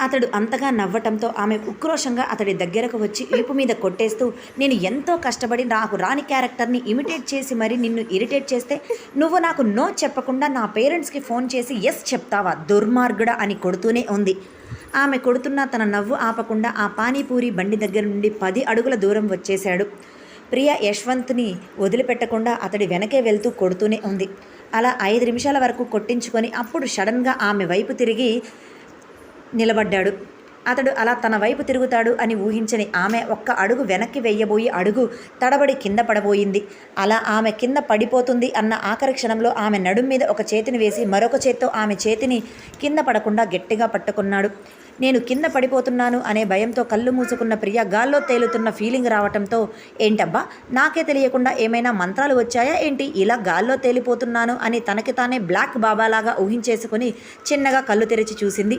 అతడు అంతగా నవ్వటంతో ఆమె ఉక్రోషంగా అతడి దగ్గరకు వచ్చి వీపు మీద కొట్టేస్తూ నేను ఎంతో కష్టపడి నాకు రాని క్యారెక్టర్ని ఇమిటేట్ చేసి మరి నిన్ను ఇరిటేట్ చేస్తే నువ్వు నాకు నో చెప్పకుండా నా పేరెంట్స్కి ఫోన్ చేసి ఎస్ చెప్తావా? దుర్మార్గుడా అని కొడుతూనే ఉంది. ఆమె కొడుతున్న తన నవ్వు ఆపకుండా ఆ పానీపూరి బండి దగ్గర నుండి పది అడుగుల దూరం వచ్చేశాడు. ప్రియ యశ్వంత్ని వదిలిపెట్టకుండా అతడి వెనకే వెళ్తూ కొడుతూనే ఉంది. అలా ఐదు నిమిషాల వరకు కొట్టించుకొని అప్పుడు సడన్గా ఆమె వైపు తిరిగి నిలబడ్డాడు. అతడు అలా తన వైపు తిరుగుతాడు అని ఊహించని ఆమె ఒక్క అడుగు వెనక్కి వెయ్యబోయి అడుగు తడబడి కింద పడబోయింది. అలా ఆమె కింద పడిపోతుంది అన్న ఆఖరి క్షణంలో ఆమె నడుం మీద ఒక చేతిని వేసి మరొక చేత్తో ఆమె చేతిని కింద పడకుండా గట్టిగా పట్టుకున్నాడు. నేను కింద పడిపోతున్నాను అనే భయంతో కళ్ళు మూసుకున్న ప్రియ గాల్లో తేలుతున్న ఫీలింగ్ రావటంతో ఏంటబ్బా నాకే తెలియకుండా ఏమైనా మంత్రాలు వచ్చాయా ఏంటి? ఇలా గాల్లో తేలిపోతున్నాను అని తనకి తానే బ్లాక్ బాబాలాగా ఊహించేసుకుని చిన్నగా కళ్ళు తెరిచి చూసింది.